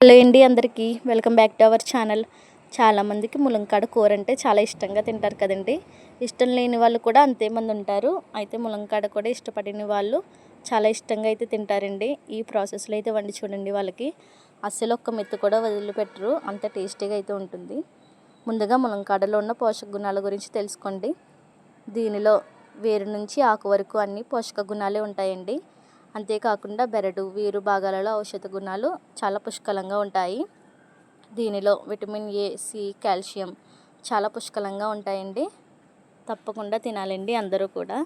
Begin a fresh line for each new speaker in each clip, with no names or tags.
Hello అండి అందరికీ. Welcome back to our channel. చాలామందికి ములంకాడ కూర అంటే చాలా ఇష్టంగా తింటారు కదండి. ఇష్టం లేని వాళ్ళు కూడా అంతే మంది ఉంటారు. అయితే ములంకాడ కూడా ఇష్టపడిన వాళ్ళు చాలా ఇష్టంగా అయితే తింటారండి. ఈ ప్రాసెస్లో అయితే వండి చూడండి వాళ్ళకి. అస్సలు ఒక్క మెత్తు కూడా వదిలిపెట్టరు. అంత టేస్టీగా అయితే ఉంటుంది. ముందుగా ములంకాడలో ఉన్న పోషక గుణాల గురించి తెలుసుకోండి. దీనిలో వేరు నుంచి ఆకు వరకు అన్ని పోషక గుణాలే ఉంటాయండి. అంతేకాకుండా బెరడు వీరు భాగాలలో ఔషధ గుణాలు చాలా పుష్కలంగా ఉంటాయి. దీనిలో విటమిన్ ఏ సి కాల్షియం చాలా పుష్కలంగా ఉంటాయండి. తప్పకుండా తినాలండి అందరూ కూడా.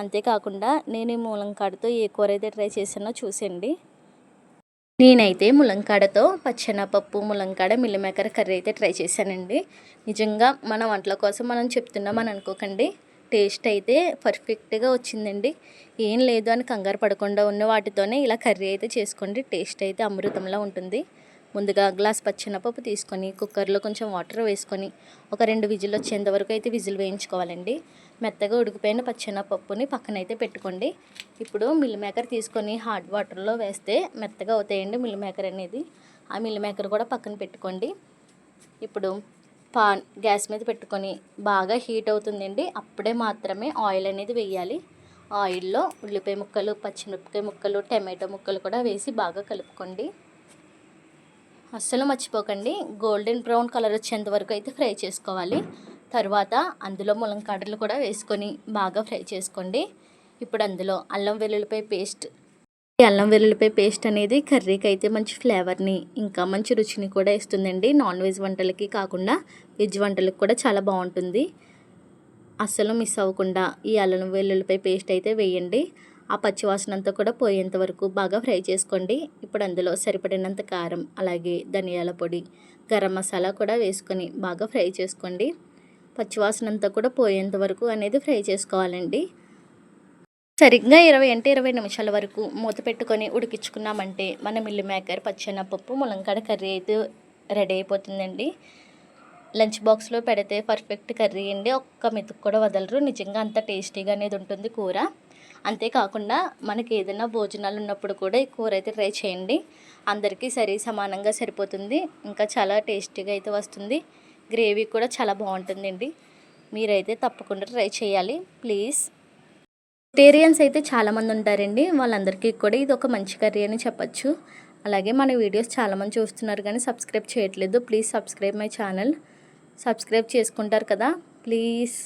అంతేకాకుండా నేను ఈ ములంకాడతో ఏ కూర అయితే ట్రై చేసానో చూసండి నేనైతే ములంకాడతో పచ్చెనపప్పు ములంకాడ మిల్లిమేకర్ కర్రీ అయితే ట్రై చేశానండి. నిజంగా మన వంటల కోసం మనం చెప్తున్నామని అనుకోకండి. టేస్ట్ అయితే పర్ఫెక్ట్గా వచ్చిందండి. ఏం లేదు అని కంగారు పడకుండా ఉన్న వాటితోనే ఇలా కర్రీ అయితే చేసుకోండి. టేస్ట్ అయితే అమృతంలా ఉంటుంది. ముందుగా గ్లాస్ పచ్చినపప్పు తీసుకొని కుక్కర్లో కొంచెం వాటర్ వేసుకొని ఒక రెండు విజిల్ వచ్చేంత వరకు అయితే విజిల్ వేయించుకోవాలండి. మెత్తగా ఉడికిపోయిన పచ్చినపప్పుని పక్కన అయితే పెట్టుకోండి. ఇప్పుడు మిల్ మేకర్ తీసుకొని హాట్ వాటర్లో వేస్తే మెత్తగా అవుతాయండి మిల్ మేకర్ అనేది. ఆ మిల్ మేకర్ కూడా పక్కన పెట్టుకోండి. ఇప్పుడు పాన్ గ్యాస్ మీద పెట్టుకొని బాగా హీట్ అవుతుందండి. అప్పుడే మాత్రమే ఆయిల్ అనేది వేయాలి. ఆయిల్లో ఉల్లిపాయ ముక్కలు పచ్చిమిరపకాయ ముక్కలు టమాటో ముక్కలు కూడా వేసి బాగా కలుపుకోండి. అస్సలు మర్చిపోకండి. గోల్డెన్ బ్రౌన్ కలర్ వచ్చేంత వరకు అయితే ఫ్రై చేసుకోవాలి. తర్వాత అందులో ములంకాడలు కూడా వేసుకొని బాగా ఫ్రై చేసుకోండి. ఇప్పుడు అందులో అల్లం వెల్లుల్లిపాయ పేస్ట్ అల్లం వెల్లుల్లిపై పేస్ట్ అనేది కర్రీకి అయితే మంచి ఫ్లేవర్ని ఇంకా మంచి రుచిని కూడా ఇస్తుందండి. నాన్ వెజ్ వంటలకి కాకుండా వెజ్ వంటలకు కూడా చాలా బాగుంటుంది. అస్సలు మిస్ అవ్వకుండా ఈ అల్లం వెల్లుల్లిపై పేస్ట్ అయితే వేయండి. ఆ పచ్చివాసన అంతా కూడా పోయేంత వరకు బాగా ఫ్రై చేసుకోండి. ఇప్పుడు అందులో సరిపడినంత కారం అలాగే ధనియాల పొడి గరం మసాలా కూడా వేసుకొని బాగా ఫ్రై చేసుకోండి. పచ్చివాసన అంతా కూడా పోయేంత వరకు అనేది ఫ్రై చేసుకోవాలండి. సరిగ్గా ఇరవై అంటే ఇరవై నిమిషాల వరకు మూత పెట్టుకొని ఉడికించుకున్నామంటే మన మిల్లి మేకర్ పచ్చెనపప్పు ములంకాడ కర్రీ అయితే రెడీ అయిపోతుందండి. లంచ్ బాక్స్లో పెడితే పర్ఫెక్ట్ కర్రీ అండి. ఒక్క మెతుకు కూడా వదలరు. నిజంగా అంత టేస్టీగా అనేది ఉంటుంది కూర. అంతేకాకుండా మనకి ఏదైనా భోజనాలు ఉన్నప్పుడు కూడా ఈ కూర అయితే ట్రై చేయండి. అందరికీ సరి సమానంగా సరిపోతుంది. ఇంకా చాలా టేస్టీగా అయితే వస్తుంది. గ్రేవీ కూడా చాలా బాగుంటుందండి. మీరైతే తప్పకుండా ట్రై చేయాలి. ప్లీజ్. వెజిటేరియన్స్ అయితే చాలామంది ఉంటారండి. వాళ్ళందరికీ కూడా ఇది ఒక మంచి కర్రీ అని చెప్పచ్చు. అలాగే మన వీడియోస్ చాలామంది చూస్తున్నారు కానీ సబ్స్క్రైబ్ చేయట్లేదు. Please subscribe my channel subscribe చేసుకుంటారు కదా. ప్లీజ్